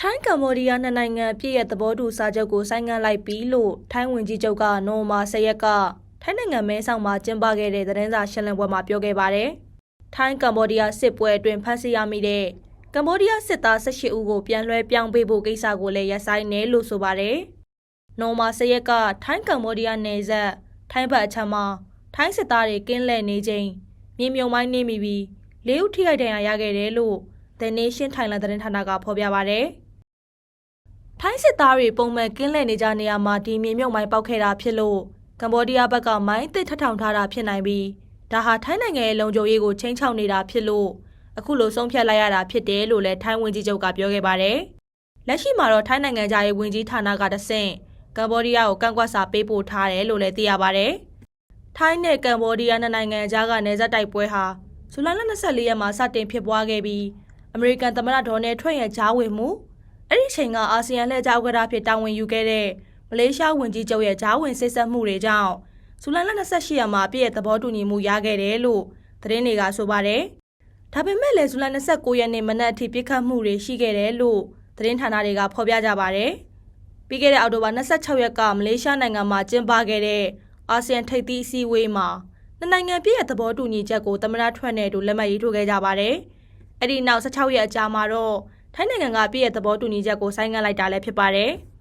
ထိုင်းကမ္ဘောဒီးယားနှစ်နိုင်ငံပြည်ရဲ့သဘောတူစာချုပ်ကိုဆိုင်းငံ့လိုက်ပြီလို့ထိုင်းဝန်ကြီးချုပ်ကနိုဝင်ဘာ10ရက်ကထိုင်းနိုင်ငံမဲဆောက်မှာကျင်းပခဲ့တဲ့သတင်းစာရှင်းလင်းပွဲမှာပြောခဲ့ပါတယ်။ထိုင်းကမ္ဘောဒီးယားစစ်ပွဲအတွင်းဖမ်းဆီးရမိတဲ့ကမ္ဘောဒီးယားစစ်သား18ဦးကိုပြန်လွှဲပြောင်းပေးဖို့ကိစ္စကိုလည်းရပ်ဆိုင်းနေလို့ဆိုပါတယ်။နိုဝင်ဘာ10ရက်ကထိုင်းကမ္ဘောဒီးယားနယ်စပ်ထိုင်းဘက်အချမ်းမှာထိုင်းစစ်သားတွေကင်းလှည့်နေချိန်မြေမြုံမိုင်းနေမိပြီးလေးဦးထိခိုက်ဒဏ်ရာရခဲ့တယ်လို့ The Nation Thailand သတင်းဌာနကဖော်ပြပါတယ်။ ထိုင်းစစ်သားတွေပုံမှန်ကင်းလှည့်နေကြနေရမှာဒီမြေမြုပ်မိုင်းပောက်ခဲ့တာဖြစ်လို့ကမ္ဘောဒီးယားဘက်ကမိုင်းအစ်ထပ်ထောင်ထားတာဖြစ်နိုင်ပြီးဒါဟာထိုင်းနိုင်ငံရဲ့လုံခြုံရေးကိုချိန်ချောက်နေတာဖြစ်လို့အခုလိုဆုံးဖြတ်လိုက်ရတာဖြစ်တယ်လို့လည်းထိုင်းဝန်ကြီးချုပ်ကပြောခဲ့ပါတယ်။လက်ရှိမှာတော့ထိုင်းနိုင်ငံသားရေးဝန်ကြီးဌာနကတဆင့်ကမ္ဘောဒီးယားကိုကန့်ကွက်စာပေးပို့ထားတယ်လို့လည်းသိရပါတယ်။ထိုင်းနဲ့ကမ္ဘောဒီးယားနှစ်နိုင်ငံကြားကနယ်စပ်တိုက်ပွဲဟာဇူလိုင်လ24ရက်မှာစတင်ဖြစ်ပွားခဲ့ပြီးအမေရိကန်သမ္မတဒေါ်နယ်ထရန့်ရဲ့ဂျားဝင်မှု အဲ့ဒီချိန်ကအာဆီယံလက်ကြားဥက္ကဋ္ဌဖြစ်တာဝန်ယူခဲ့တဲ့မလေးရှားဝန်ကြီးချုပ်ရဲ့ဂျားဝင်စစ်ဆက်မှုတွေကြောင့်ဇူလိုင်လ28ရက်မှာပြည့်ရဲ့သဘောတူညီမှုရခဲ့တယ်လို့သတင်းတွေကဆိုပါတယ်။ဒါပေမဲ့လည်းဇူလိုင်29ရက်နေ့မနက်အထိပြစ်ခတ်မှုတွေရှိခဲ့တယ်လို့သတင်းဌာနတွေကဖော်ပြကြပါတယ်။ပြီးခဲ့တဲ့အောက်တိုဘာ26ရက်ကမလေးရှားနိုင်ငံမှာကျင်းပခဲ့တဲ့အာဆီယံထိပ်သီးအစည်းအဝေးမှာနှစ်နိုင်ငံပြည့်ရဲ့သဘောတူညီချက်ကိုသမ္မတထွက်နဲ့တူလက်မှတ်ရေးထိုးခဲ့ကြပါတယ်။အဲ့ဒီနောက်16ရက်အကြာမှာတော့ ထိုင်းနိုင်ငံကပြည့်ရဲ့သဘောတူညီချက်ကိုဆိုင်းငံ့လိုက်တာလည်းဖြစ်ပါတယ်။